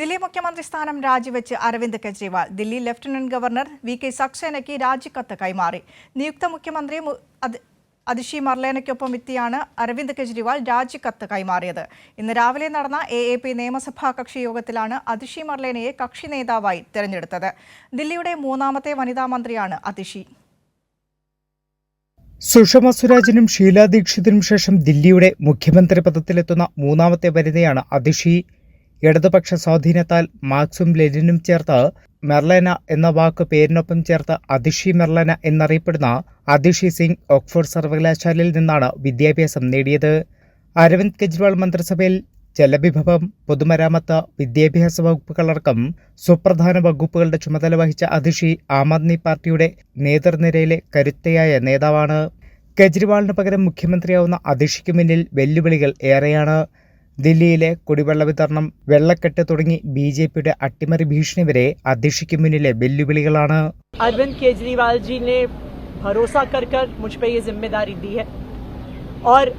ദില്ലി മുഖ്യമന്ത്രി സ്ഥാനം രാജിവെച്ച് Arvind Kejriwal. Delhi lieutenant governor V K സക്സേനയ്ക്ക് രാജിക്കത്ത് കൈമാറി. നിയുക്ത മുഖ്യമന്ത്രി അതിഷി മർലേനയ്ക്കൊപ്പം എത്തിയാണ് അരവിന്ദ് കെജ്രിവാൾ രാജിക്കത്ത് കൈമാറിയത്. ഇന്ന് രാവിലെ നടന്ന എ എ പി നിയമസഭാ കക്ഷി യോഗത്തിലാണ് അതിഷി മർലേനയെ കക്ഷി നേതാവായി തെരഞ്ഞെടുത്തത്. ദില്ലിയുടെ മൂന്നാമത്തെ വനിതാ മന്ത്രിയാണ് അതിഷി. സുഷമ സ്വരാജിനും ഷീലാ ദീക്ഷിതിനും ശേഷം ദില്ലിയുടെ മുഖ്യമന്ത്രി പദത്തിലെത്തുന്ന മൂന്നാമത്തെ വനിതയാണ് അതിഷി. ഇടതുപക്ഷ സ്വാധീനത്താൽ മാർക്സും ലെനിനും ചേർത്ത് മെർലന എന്ന വാക്ക് പേരിനൊപ്പം ചേർത്ത് അതിഷി മെർലന എന്നറിയപ്പെടുന്ന അതിഷി സിംഗ് ഓക്സ്ഫോർഡ് സർവകലാശാലയിൽ നിന്നാണ് വിദ്യാഭ്യാസം നേടിയത്. അരവിന്ദ് കെജ്രിവാൾ മന്ത്രിസഭയിൽ ജലവിഭവം പൊതുമരാമത്ത് വിദ്യാഭ്യാസ വകുപ്പുകളടക്കം സുപ്രധാന വകുപ്പുകളുടെ ചുമതല വഹിച്ച അതിഷി ആം ആദ്മി പാർട്ടിയുടെ നേതൃനിരയിലെ കരുത്തയായ നേതാവാണ്. കെജ്രിവാളിന് പകരം മുഖ്യമന്ത്രിയാവുന്ന അതിഷിക്ക് മുന്നിൽ വെല്ലുവിളികൾ ഏറെയാണ്. ദില്ലിയിലെ കുടിവെള്ള വിതരണം വെള്ളക്കെട്ട് തുടങ്ങി ബി ജെ പിയുടെ അട്ടിമറി ഭീഷണി വരെ അതിഷിക്ക് മുന്നിലെ വെല്ലുവിളികളാണ് अरविंद केजरीवाल जी ने भरोसा कर कर मुझ पे ये जिम्मेदारी दी है और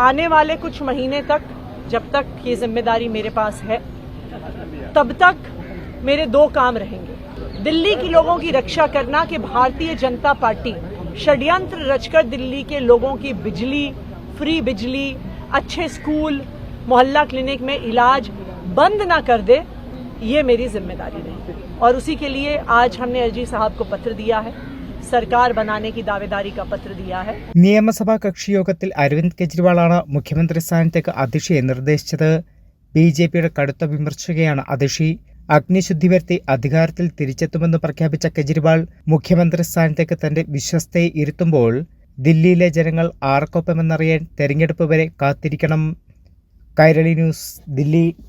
आने वाले कुछ महीने तक जब तक ये जिम्मेदारी मेरे पास है तब तक मेरे दो काम रहेंगे दिल्ली के लोगों की रक्षा करना कि भारतीय जनता पार्टी षड्यंत्र रचकर दिल्ली के लोगों की बिजली फ्री बिजली अच्छे स्कूल मोहल्ला क्लिनिक में इलाज बंद ना कर दे ये मेरी जिम्मेदारी रहेगी और उसी के लिए आज हमने एलजी साहब को पत्र दिया है सरकार बनाने की दावेदारी का पत्र दिया है നിയമസഭാ കക്ഷിയോഗത്തിൽ അരവിന്ദ് കെജ്രിവാളാണ് മുഖ്യമന്ത്രി സ്ഥാനത്തേക്ക് അതിഷിയെ നിർദ്ദേശിച്ചത് ബി ജെ പിയുടെ കടുത്ത വിമർശകയാണ് അതിഷി അഗ്നിശുദ്ധി വരുത്തി അധികാരത്തിൽ തിരിച്ചെത്തുമെന്ന് പ്രഖ്യാപിച്ച കെജ്രിവാൾ മുഖ്യമന്ത്രി സ്ഥാനത്തേക്ക് തന്റെ വിശ്വസ്തയെ ഇരുത്തുമ്പോൾ ദില്ലിയിലെ ജനങ്ങൾ ആർക്കൊപ്പമെന്നറിയാൻ തെരഞ്ഞെടുപ്പ് വരെ കാത്തിരിക്കണം कायरली न्यूज़ दिल्ली